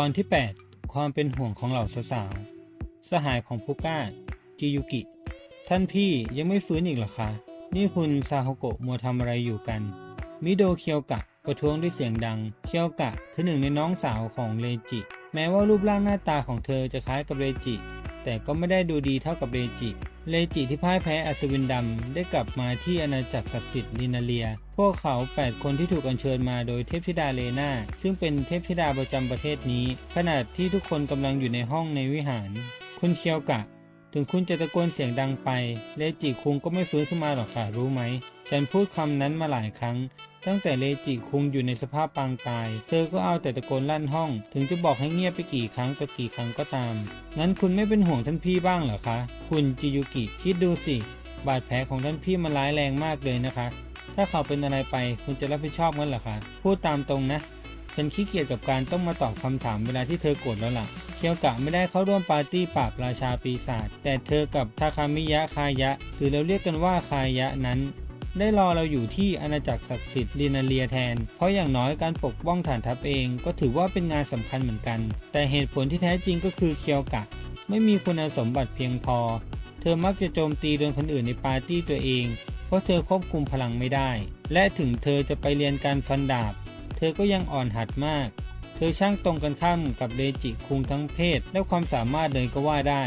ตอนที่ 8 ความเป็นห่วงของเหล่าสาวๆสหายของพุก้าจิยุกิ ท่านพี่ยังไม่ฟื้นอีกหรอคะ นี่คุณซาโฮโกะมัวทำอะไรอยู่กัน มิโดเคียวกะประท้วงด้วยเสียงดัง เคียวกะคือหนึ่งในน้องสาวของเลจิ แม้ว่ารูปร่างหน้าตาของเธอจะคล้ายกับเลจิ แต่ก็ไม่ได้ดูดีเท่ากับเลจิ เลจิที่พ่ายแพ้อัศวินดำได้กลับมาที่อาณาจักรศักดิ์สิทธิ์ลินาเลีย พวกเขา 8 คนที่ถูกอัญเชิญมาโดยเทพธิดาเลนาซึ่งเป็นเทพธิดาประจำประเทศนี้ ขณะที่ทุกคนกำลังอยู่ในห้องในวิหาร คุณเคียวกะ ถึงคุณจะตะโกนเสียงดังไป เลจิคุงก็ไม่ฟื้นขึ้นมาหรอกค่ะรู้ไหม ฉันพูดคำนั้นมาหลายครั้ง ตั้งแต่เลจิคุงอยู่ในสภาพปางตาย เธอก็เอาแต่ตะโกนลั่นห้อง ถึงจะบอกให้เงียบไปกี่ครั้งต่อกี่ครั้งก็ตาม งั้นคุณไม่เป็นห่วงท่านพี่บ้างเหรอคะ คุณจิยุกิคิดดูสิ บาดแผลของท่านพี่มันร้ายแรงมากเลยนะคะ ถ้าเขาเป็นอะไรไปคุณจะรับผิดชอบงั้นเหรอคะ พูดตามตรงนะ ฉันขี้เกียจกับการต้องมาตอบคำถามเวลาที่เธอโกรธแล้วล่ะเคียวกะไม่ได้เข้าร่วมปาร์ตี้ปราบราชาปีศาจแต่เธอกับทาคามิยะคายะ หรือเราเรียกกันว่าคายะนั้น ได้รอเราอยู่ที่อาณาจักรศักดิ์สิทธิ์ลีนาเลียแทน เพราะอย่างน้อยการปกป้องฐานทัพเองก็ถือว่าเป็นงานสำคัญเหมือนกัน แต่เหตุผลที่แท้จริงก็คือเคียวกะ ไม่มีคุณสมบัติเพียงพอ เธอมักจะโจมตีโดนคนอื่นในปาร์ตี้ตัวเอง เพราะเธอควบคุมพลังไม่ได้ และถึงเธอจะไปเรียนการฟันดาบ เธอก็ยังอ่อนหัดมาก เธอช่างตรงกันข้ามกับเรจิคุงทั้งเพศ และความสามารถเลยก็ว่าได้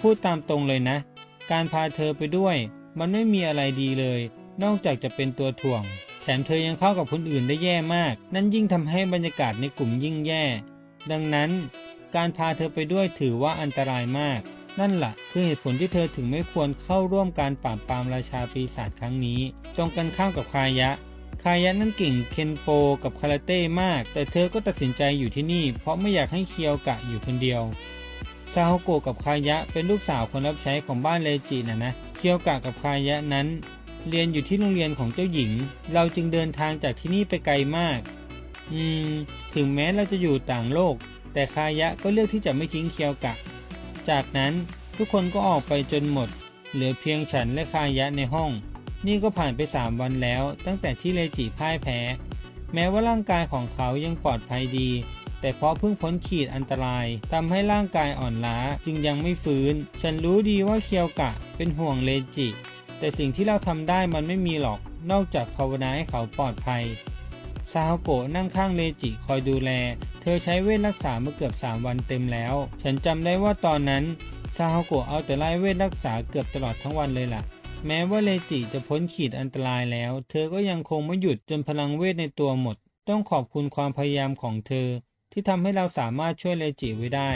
พูดตามตรงเลยนะ การพาเธอไปด้วย มันไม่มีอะไรดีเลย นอกจากจะเป็นตัวถ่วง แถมเธอยังเข้ากับคนอื่นได้แย่มาก นั่นยิ่งทำให้บรรยากาศในกลุ่มยิ่งแย่ ดังนั้น การพาเธอไปด้วยถือว่าอันตรายมาก นั่นแหละคือเหตุผลที่เธอถึงไม่ควรเข้าร่วมการปราบปรามราชาปีศาจครั้งนี้ ตรงกันข้ามกับคายะ คายะนั้นเก่งเคนโปกับคาราเต้มาก แต่เธอก็ตัดสินใจอยู่ที่นี่ เพราะไม่อยากให้เคียวกะอยู่คนเดียวซาโฮโกะกับคายะเป็นลูกสาวคนรับใช้ของบ้านเลจินะนะ เคียวกะกับคายะนั้น เรียนอยู่ที่โรงเรียนของเจ้าหญิง เราจึงเดินทางจากที่นี่ไปไกลมาก อืม ถึงแม้เราจะอยู่ต่างโลก แต่คายะก็เลือกที่จะไม่ทิ้งเคียวกะ จากนั้นทุกคนก็ออกไปจนหมด เหลือเพียงฉันและคายะในห้อง นี่ก็ผ่านไป3วันแล้ว ตั้งแต่ที่เลจิพ่ายแพ้ แม้ว่าร่างกายของเขายังปลอดภัยดี แต่เพราะเพิ่งพ้นขีดอันตรายทำให้ร่างกายอ่อนล้าจึงยังไม่ฟื้น ฉันรู้ดีว่าเคียวกะเป็นห่วงเลจิ แต่สิ่งที่เราทำได้มันไม่มีหรอก นอกจากภาวนาให้เขาปลอดภัยซาฮโกะนั่งข้างเลจิคอยดูแล เธอใช้เวทรักษามาเกือบ 3 วันเต็มแล้ว ฉันจำได้ว่าตอนนั้นซาฮโกะเอาแต่ไล่เวทรักษาเกือบตลอดทั้งวันเลยล่ะ แม้ว่าเลจิจะพ้นขีดอันตรายแล้ว เธอก็ยังคงไม่หยุดจนพลังเวทในตัวหมด ต้องขอบคุณความพยายามของเธอ ที่ทำให้เราสามารถช่วยเลจิไว้ได้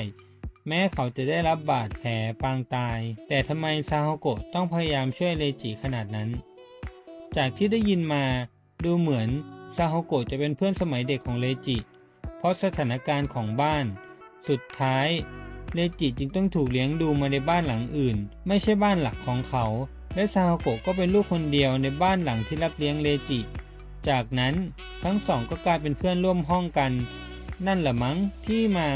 แม้เขาจะได้รับบาดแผลปางตาย แต่ทำไมซาฮโกะต้องพยายามช่วยเลจิขนาดนั้น จากที่ได้ยินมา ดูเหมือนซาโฮโกะจะเป็นเพื่อนสมัยเด็กของเลจิ เพราะสถานการณ์ของบ้าน สุดท้ายเลจิจึงต้องถูกเลี้ยงดูมาในบ้านหลังอื่น ไม่ใช่บ้านหลักของเขา และซาโฮโกะก็เป็นลูกคนเดียวในบ้านหลังที่รับเลี้ยงเลจิ จากนั้นทั้งสองก็กลายเป็นเพื่อนร่วมห้องกัน นั่นแหละมั้งที่มา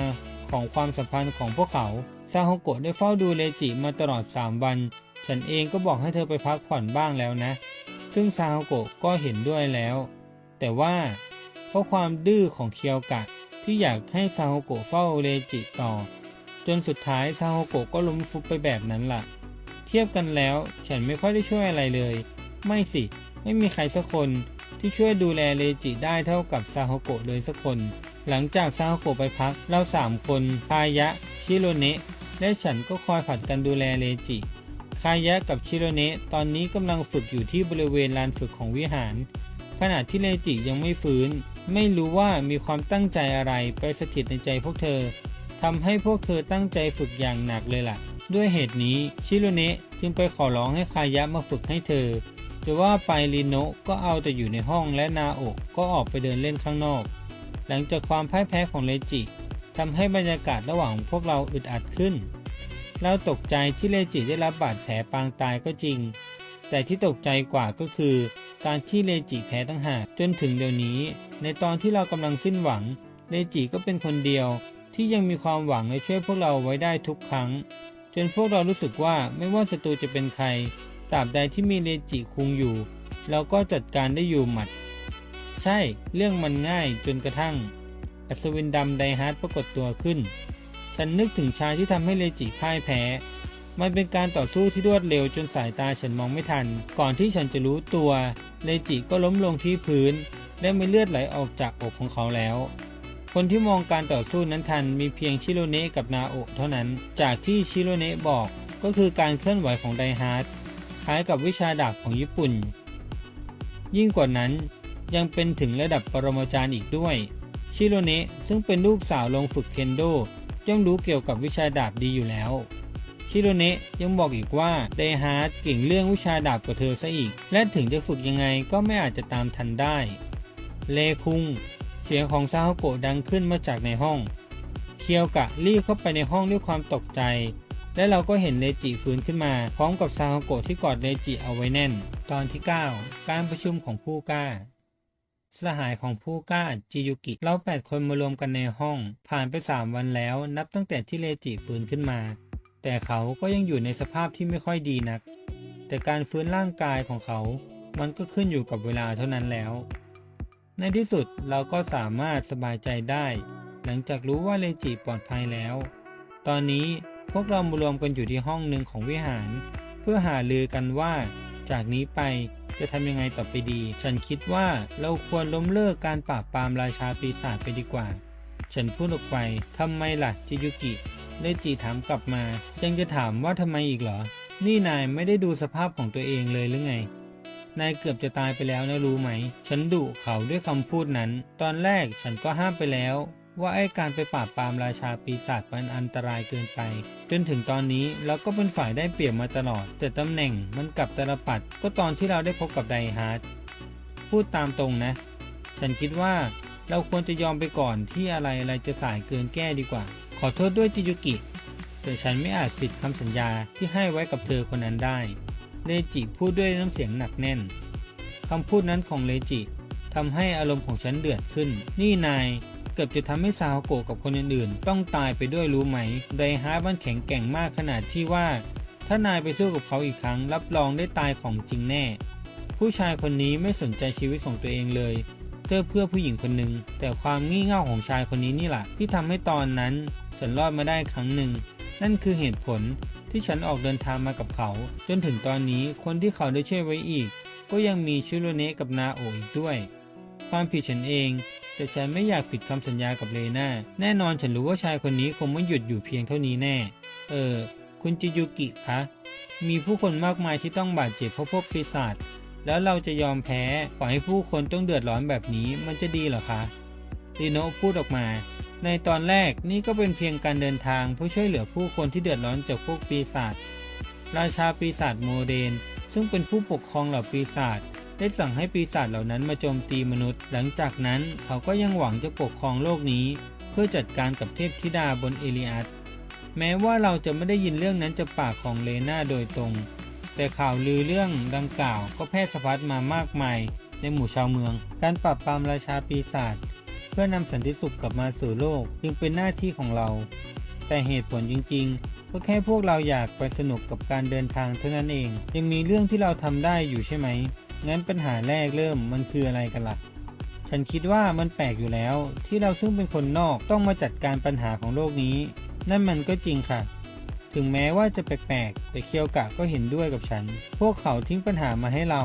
ของความสัมพันธ์ของพวกเขา ซาโฮโกะได้เฝ้าดูเลจิมาตลอด 3 วัน ฉันเองก็บอกให้เธอไปพักผ่อนบ้างแล้วนะ ซึ่งซาโฮโกะก็เห็นด้วยแล้ว แต่ว่า เพราะความดื้อของเคียวกะที่อยากให้ซาโฮโกะเฝ้าเลจิต่อ จนสุดท้ายซาโฮโกะก็ล้มฟุบไปแบบนั้นล่ะ เทียบกันแล้ว ฉันไม่ค่อยได้ช่วยอะไรเลย ไม่สิ ไม่มีใครสักคนที่ช่วยดูแลเลจิได้เท่ากับซาโฮโกะเลยสักคน หลังจากซาโกะไปพักเราสามคนคายะ ชิโรเนะและฉันก็คอยผัดกันดูแลเลจิคายะกับชิโรเนะตอนนี้กำลังฝึกอยู่ที่บริเวณลานฝึกของวิหาร ขณะที่เลจิยังไม่ฟื้น ไม่รู้ว่ามีความตั้งใจอะไรไปสถิตในใจพวกเธอทำให้พวกเธอตั้งใจฝึกอย่างหนักเลยล่ะ ด้วยเหตุนี้ชิโรเนะจึงไปขอร้องให้คายะมาฝึกให้เธอ จะว่าไปริโนะก็เอาแต่อยู่ในห้องและนาโอะก็ออกไปเดินเล่นข้างนอก หลังจากความพ่ายแพ้ของเลจิทำให้บรรยากาศระหว่างพวกเราอึดอัดขึ้น เราตกใจที่เลจิได้รับบาดแผลปางตายก็จริง แต่ที่ตกใจกว่าก็คือ การที่เลจิแพ้ตั้งหากจนถึงเดี๋ยวนี้ ในตอนที่เรากำลังสิ้นหวัง เลจิก็เป็นคนเดียวที่ยังมีความหวังและช่วยพวกเราไว้ได้ทุกครั้ง จนพวกเรารู้สึกว่าไม่ว่าศัตรูจะเป็นใครตราบใดที่มีเลจิคุงอยู่ เราก็จัดการได้อยู่หมัด ใช่เรื่องมันง่ายจนกระทั่ง อัศวินดำไดฮาร์ดปรากฏตัวขึ้น ฉันนึกถึงชายที่ทำให้เลจิพ่ายแพ้ มันเป็นการต่อสู้ที่รวดเร็วจนสายตาฉันมองไม่ทัน ก่อนที่ฉันจะรู้ตัว เลจิก็ล้มลงที่พื้น และมีเลือดไหลออกจากอกของเขาแล้ว คนที่มองการต่อสู้นั้นทันมีเพียงชิโรเนะกับนาโอะเท่านั้น จากที่ชิโรเนะบอกก็คือการเคลื่อนไหวของไดฮาร์ดคล้ายกับวิชาดาบของญี่ปุ่น ยิ่งกว่านั้น ยังเป็นถึงระดับปรมาจารย์อีกด้วย ชิโรเนะซึ่งเป็นลูกสาวลงฝึกเคนโดย่อมรู้เกี่ยวกับวิชาดาบดีอยู่แล้ว ชิโรเนะยังบอกอีกว่าไดฮาร์ดเก่งเรื่องวิชาดาบกว่าเธอซะอีก และถึงจะฝึกยังไงก็ไม่อาจจะตามทันได้ เลคุง เสียงของซาฮโกะดังขึ้นมาจากในห้อง เคียวกะรีบเข้าไปในห้องด้วยความตกใจ และเราก็เห็นเลจิฟื้นขึ้นมา พร้อมกับซาฮโกะที่กอดเลจิเอาไว้แน่น ตอนที่ 9 การประชุมของผู้กล้า สหายของผู้กล้าจิยุกิ เราแปดคนมารวมกันในห้อง ผ่านไปสามวันแล้ว นับตั้งแต่ที่เลจิฟื้นขึ้นมา แต่เขาก็ยังอยู่ในสภาพที่ไม่ค่อยดีนัก แต่การฟื้นร่างกายของเขา มันก็ขึ้นอยู่กับเวลาเท่านั้นแล้ว ในที่สุดเราก็สามารถสบายใจได้ หลังจากรู้ว่าเลจิปลอดภัยแล้ว ตอนนี้พวกเรามารวมกันอยู่ที่ห้องหนึ่งของวิหาร เพื่อหาลือกันว่า จากนี้ไป จะทำยังไงต่อไปดี ฉันคิดว่าเราควรล้มเลิกการปราบปรามราชาปีศาจไปดีกว่า ฉันพูดออกไปทำไมล่ะจิยุกิเลจิถามกลับมา ยังจะถามว่าทำไมอีกเหรอ นี่นายไม่ได้ดูสภาพของตัวเองเลยหรือไง นายเกือบจะตายไปแล้วนะรู้ไหม ฉันดุเขาด้วยคำพูดนั้น ตอนแรกฉันก็ห้ามไปแล้ว ว่าไอ้การไปปราบปรามราชาปีศาจมันอันตรายเกินไป จนถึงตอนนี้เราก็เป็นฝ่ายได้เปรียบมาตลอด แต่ตำแหน่งมันกลับตลปัดก็ตอนที่เราได้พบกับไดฮาร์ดพูดตามตรงนะ ฉันคิดว่าเราควรจะยอมไปก่อนที่อะไรอะไรจะสายเกินแก้ดีกว่า ขอโทษด้วยจิยุกิ แต่ฉันไม่อาจผิดคำสัญญาที่ให้ไว้กับเธอคนนั้นได้เลจิพูดด้วยน้ำเสียงหนักแน่นคำพูดนั้นของเลจิทำให้อารมณ์ของฉันเดือดขึ้น นี่นาย เกือบจะทำให้ซาฮโกะกับคนอื่นๆ ต้องตายไปด้วยรู้ไหม ไดฮาร์ดมันแข็งแกร่งมากขนาดที่ว่า ถ้านายไปสู้กับเขาอีกครั้ง รับรองได้ตายของจริงแน่ ผู้ชายคนนี้ไม่สนใจชีวิตของตัวเองเลยเพื่อเพื่อผู้หญิงคนหนึ่ง แต่ความงี่เง่าของชายคนนี้นี่แหละที่ทำให้ตอนนั้น ฉันรอดมาได้ครั้งหนึ่ง นั่นคือเหตุผลที่ฉันออกเดินทางมากับเขา จนถึงตอนนี้คนที่เขาได้ช่วยไว้อีก ก็ยังมีชิโรเนะกับนาโออีกด้วย ความผิดฉันเอง แต่ฉันไม่อยากผิดคำสัญญากับเลนาแน่นอนฉันรู้ว่าชายคนนี้คงไม่หยุดอยู่เพียงเท่านี้แน่ เออ คุณจิยุกิคะ มีผู้คนมากมายที่ต้องบาดเจ็บเพราะพวกปีศาจแล้วเราจะยอมแพ้ปล่อยให้ผู้คนต้องเดือดร้อนแบบนี้มันจะดีหรอคะลีโนพูดออกมา ในตอนแรกนี่ก็เป็นเพียงการเดินทางเพื่อช่วยเหลือผู้คนที่เดือดร้อนจากพวกปีศาจราชาปีศาจโมเดน ซึ่งเป็นผู้ปกครองเหล่าปีศาจ ได้สั่งให้ปีศาจเหล่านั้นมาโจมตีมนุษย์ หลังจากนั้นเขาก็ยังหวังจะปกครองโลกนี้ เพื่อจัดการกับเทพธิดาบนเอลิอัสแม้ว่าเราจะไม่ได้ยินเรื่องนั้นจากปากของเลนาโดยตรง แต่ข่าวลือเรื่องดังกล่าวก็แพร่สะพัดมามากมาย ในหมู่ชาวเมือง การปราบปรามราชาปีศาจเพื่อนำสันติสุขกลับมาสู่โลกจึงเป็นหน้าที่ของเรา แต่เหตุผลจริงๆ ก็แค่พวกเราอยากไปสนุกกับการเดินทางเท่านั้นเอง ยังมีเรื่องที่เราทำได้อยู่ใช่ไหม งั้นปัญหาแรกเริ่มมันคืออะไรกันละ่ะ ฉันคิดว่ามันแปลกอยู่แล้ว ที่เราซึ่งเป็นคนนอกต้องมาจัดการปัญหาของโลกนี้ นั่นมันก็จริงค่ะ ถึงแม้ว่าจะแปลกๆ แต่เคียวกะก็เห็นด้วยกับฉัน พวกเขาทิ้งปัญหามาให้เรา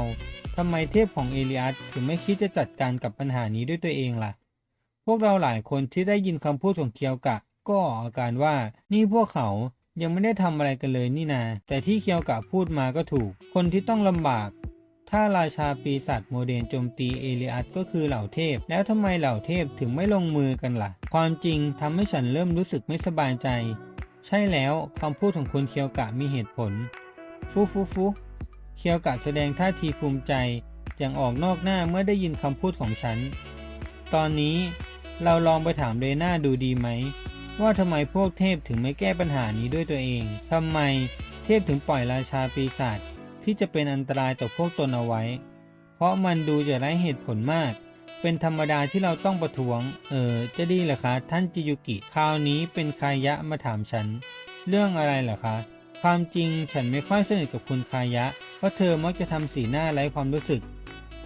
ทำไมเทพของเอลิอัสถึงไม่คิดจะจัดการกับปัญหานี้ด้วยตัวเองล่ะ พวกเราหลายคนที่ได้ยินคำพูดของเคียวกะ ก็ออกอาการว่านี่พวกเขายังไม่ได้ทำอะไรกันเลยนี่นา แต่ที่เคียวกะพูดมาก็ถูก คนที่ต้องลำบาก ถ้าราชาปีศาจโมเดนโจมตีเอลิอัสก็คือเหล่าเทพ แล้วทำไมเหล่าเทพถึงไม่ลงมือกันล่ะ ความจริงทำให้ฉันเริ่มรู้สึกไม่สบายใจ ใช่แล้วคำพูดของคุณเคียวกะมีเหตุผล ฟูฟูฟูเคียวกะแสดงท่าทีภูมิใจอย่างออกนอกหน้าเมื่อได้ยินคำพูดของฉัน ตอนนี้เราลองไปถามเรน่าดูดีไหม ว่าทำไมพวกเทพถึงไม่แก้ปัญหานี้ด้วยตัวเองทำไมเทพถึงปล่อยราชาปีศาจ ที่จะเป็นอันตรายต่อพวกตนเอาไว้ เพราะมันดูจะไร้เหตุผลมาก เป็นธรรมดาที่เราต้องประท้วง เออ จะดีเหรอคะ ท่านจิยุกิ คราวนี้เป็นคายะมาถามฉัน เรื่องอะไรเหรอคะ ความจริงฉันไม่ค่อยสนิทกับคุณคายะ เพราะเธอมักจะทำสีหน้าไร้ความรู้สึก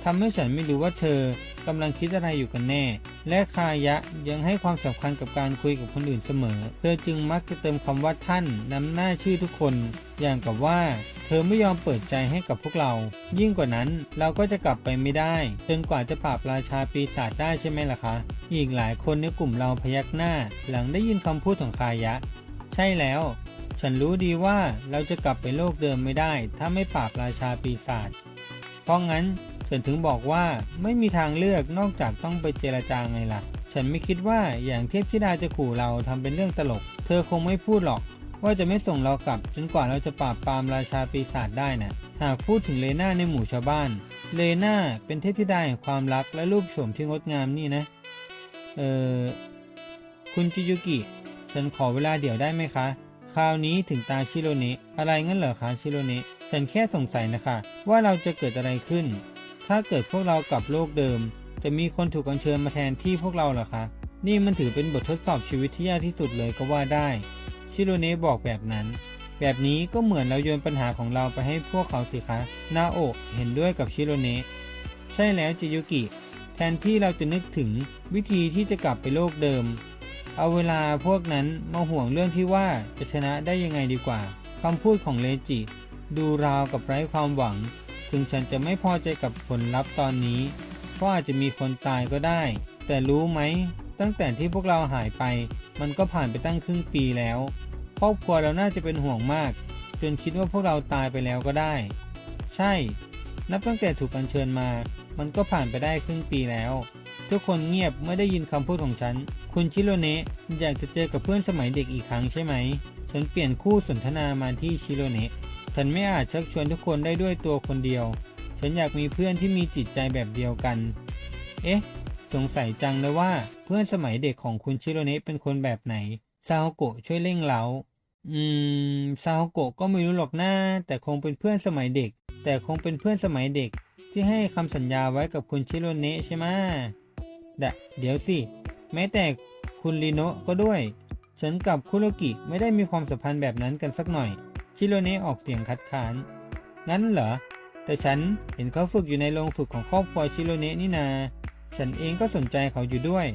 ทำให้ฉันไม่รู้ว่าเธอ กำลังคิดอะไรอยู่กันแน่ และคายะยังให้ความสำคัญกับการคุยกับคนอื่นเสมอ เธอจึงมักจะเติมคำว่าท่านนำหน้าชื่อทุกคน อย่างกับว่า เธอไม่ยอมเปิดใจให้กับพวกเรา ยิ่งกว่านั้นเราก็จะกลับไปไม่ได้ จนกว่าจะปราบราชาปีศาจได้ใช่ไหมล่ะคะ อีกหลายคนในกลุ่มเราพยักหน้า หลังได้ยินคำพูดของคายะ ใช่แล้วฉันรู้ดีว่าเราจะกลับไปโลกเดิมไม่ได้ ถ้าไม่ปราบราชาปีศาจ เพราะงั้น ฉันถึงบอกว่าไม่มีทางเลือกนอกจากต้องไปเจรจาไงล่ะ ฉันไม่คิดว่าอย่างเทพธิดาจะขู่เราทำเป็นเรื่องตลก เธอคงไม่พูดหรอก ว่าจะไม่ส่งเรากลับจนกว่าเราจะปราบปรามราชาปีศาจได้นะหากพูดถึงเลน่าในหมู่ชาวบ้าน เลน่าเป็นเทพธิดาแห่งความรักและรูปโฉมที่งดงามนี่นะ เออคุณจิยุกิ ฉันขอเวลาเดี๋ยวได้ไหมคะ คราวนี้ถึงตาชิโรเนะอะไรงั้นเหรอคะชิโรเนะฉันแค่สงสัยนะคะ ว่าเราจะเกิดอะไรขึ้น ถ้าเกิดพวกเรากลับโลกเดิม จะมีคนถูกอัญเชิญมาแทนที่พวกเราเหรอคะ นี่มันถือเป็นบททดสอบชีวิตที่ยากที่สุดเลยก็ว่าได้ ชิโรเนะบอกแบบนั้น แบบนี้ก็เหมือนเราโยนปัญหาของเราไปให้พวกเขาสิคะนาโอะเห็นด้วยกับชิโรเนะใช่แล้วจิยุกิ แทนที่เราจะนึกถึงวิธีที่จะกลับไปโลกเดิม เอาเวลาพวกนั้นมาห่วงเรื่องที่ว่าจะชนะได้ยังไงดีกว่าคำพูดของเลจิ ดูราวกับไร้ความหวัง ถึงฉันจะไม่พอใจกับผลลัพธ์ตอนนี้ ก็อาจจะมีคนตายก็ได้ แต่รู้ไหม ตั้งแต่ที่พวกเราหายไป มันก็ผ่านไปตั้งครึ่งปีแล้ว ครอบครัวเราน่าจะเป็นห่วงมาก จนคิดว่าพวกเราตายไปแล้วก็ได้ ใช่ นับตั้งแต่ถูกอัญเชิญมา มันก็ผ่านไปได้ครึ่งปีแล้ว ทุกคนเงียบเมื่อได้ยินคำพูดของฉัน คุณชิโรเนะอยากจะเจอกับเพื่อนสมัยเด็กอีกครั้งใช่ไหม ฉันเปลี่ยนคู่สนทนามาที่ชิโรเนะ ฉันไม่อาจชักชวนทุกคนได้ด้วยตัวคนเดียว ฉันอยากมีเพื่อนที่มีจิตใจแบบเดียวกัน เอ๊ะ สงสัยจังเลยว่าเพื่อนสมัยเด็กของคุณชิโรเนะเป็นคนแบบไหน ซาโฮโกะช่วยเร่งเร้า อืม ซาโฮโกะก็ไม่รู้หรอกนะแต่คงเป็นเพื่อนสมัยเด็ก แต่คงเป็นเพื่อนสมัยเด็ก ที่ให้คำสัญญาไว้กับคุณชิโรเนะใช่ไหมดะเดี๋ยวสิ แม้แต่คุณลีโนะก็ด้วย ฉันกับคุโรกิไม่ได้มีความสัมพันธ์แบบนั้นกันสักหน่อย ชิโรเนะออกเสียงคัดค้าน งั้นเหรอ แต่ฉันเห็นเขาฝึกอยู่ในโรงฝึกของครอบครัวชิโรเนะนี่นา ฉันเองก็สนใจเขาอยู่ด้วย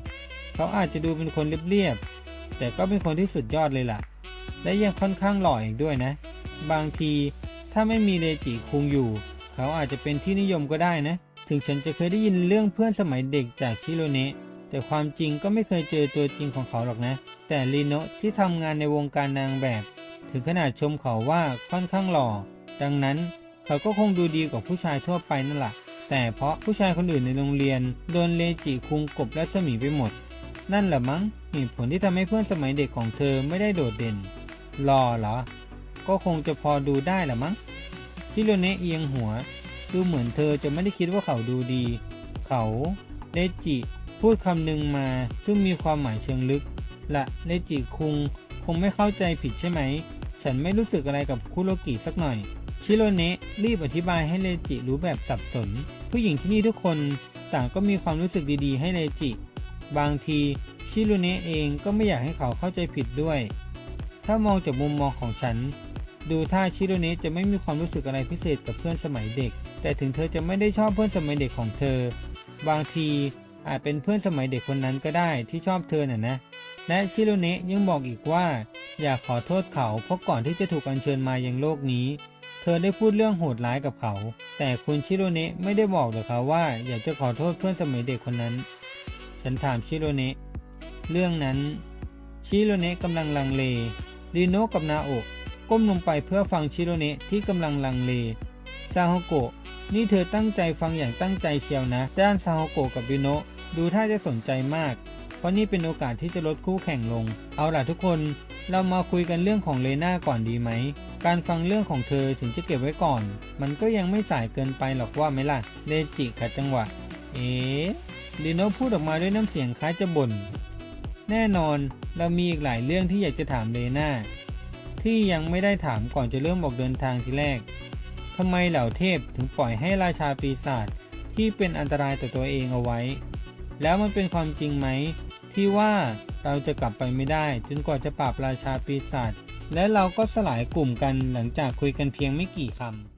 เขาอาจจะดูเป็นคนเรียบๆ แต่ก็เป็นคนที่สุดยอดเลยล่ะ และยังค่อนข้างหล่ออีกด้วยนะ บางทีถ้าไม่มีเลจิคุงอยู่ เขาอาจจะเป็นที่นิยมก็ได้นะ ถึงฉันจะเคยได้ยินเรื่องเพื่อนสมัยเด็กจากชิโรเนะแต่ความจริงก็ไม่เคยเจอตัวจริงของเขาหรอกนะ แต่ลีโนะที่ทำงานในวงการนางแบบ ถึงขนาดชมเขาว่าค่อนข้างหล่อ ดังนั้นเขาก็คงดูดีกว่าผู้ชายทั่วไปนั่นแหละแต่เพราะผู้ชายคนอื่นในโรงเรียน โดนเลจิคุงกบและสมีไปหมด นั่นแหละมั้งเหตุผลที่ทำให้เพื่อนสมัยเด็กของเธอไม่ได้โดดเด่นหล่อเหรอ ก็คงจะพอดูได้แหละมั้งชิโรเนะเอียงหัว ดูเหมือนเธอจะไม่ได้คิดว่าเขาดูดี เขาเลจิพูดคำหนึ่งมาซึ่งมีความหมายเชิงลึก และเลจิคุง คงไม่เข้าใจผิดใช่ไหม ฉันไม่รู้สึกอะไรกับคุโรกิสักหน่อย ชิโรเนะรีบอธิบายให้เลจิรู้แบบสับสน ผู้หญิงที่นี่ทุกคนต่างก็มีความรู้สึกดีๆ ให้เลจิ บางทีชิโรเนะเองก็ไม่อยากให้เขาเข้าใจผิดด้วย ถ้ามองจากมุมมองของฉัน ดูท่าชิโรเนะจะไม่มีความรู้สึกอะไรพิเศษกับเพื่อนสมัยเด็ก แต่ถึงเธอจะไม่ได้ชอบเพื่อนสมัยเด็กของเธอ บางทีอาจเป็นเพื่อนสมัยเด็กคนนั้นก็ได้ที่ชอบเธอน่ะนะ และชิโรเนะยังบอกอีกว่า อยากขอโทษเขาเพราะก่อนที่จะถูกอัญเชิญมายังโลกนี้ เธอได้พูดเรื่องโหดร้ายกับเขา แต่คุณชิโรเนะไม่ได้บอกหรอกครับว่าอยากจะขอโทษเพื่อนสมัยเด็กคนนั้น ฉันถามชิโรเนะเรื่องนั้น ชิโรเนะกำลังลังเลรีโนกับนาโอะก้มลงไปเพื่อฟังชิโรเนะที่กำลังลังเลซาฮโกะนี่เธอตั้งใจฟังอย่างตั้งใจเชียวนะ ด้านซาฮโกะกับริโนะดูท่าจะสนใจมาก เพราะนี่เป็นโอกาสที่จะลดคู่แข่งลง เอาล่ะทุกคนเรามาคุยกันเรื่องของเลน่าก่อนดีไหม การฟังเรื่องของเธอถึงจะเก็บไว้ก่อน มันก็ยังไม่สายเกินไปหรอกว่าไหมล่ะเลจิขัดจังหวะ เอ๊ะลีโน่พูดออกมาด้วยน้ำเสียงคล้ายจะบ่น แน่นอนเรามีอีกหลายเรื่องที่อยากจะถามเลน่าที่ยังไม่ได้ถามก่อนจะเริ่มออกเดินทางทีแรกทำไมเหล่าเทพถึงปล่อยให้ราชาปีศาจที่เป็นอันตรายต่อตัวเองเอาไว้ แล้วมันเป็นความจริงไหม ที่ว่าเราจะกลับไปไม่ได้ จนกว่าจะปราบราชาปีศาจและเราก็สลายกลุ่มกันหลังจากคุยกันเพียงไม่กี่คำ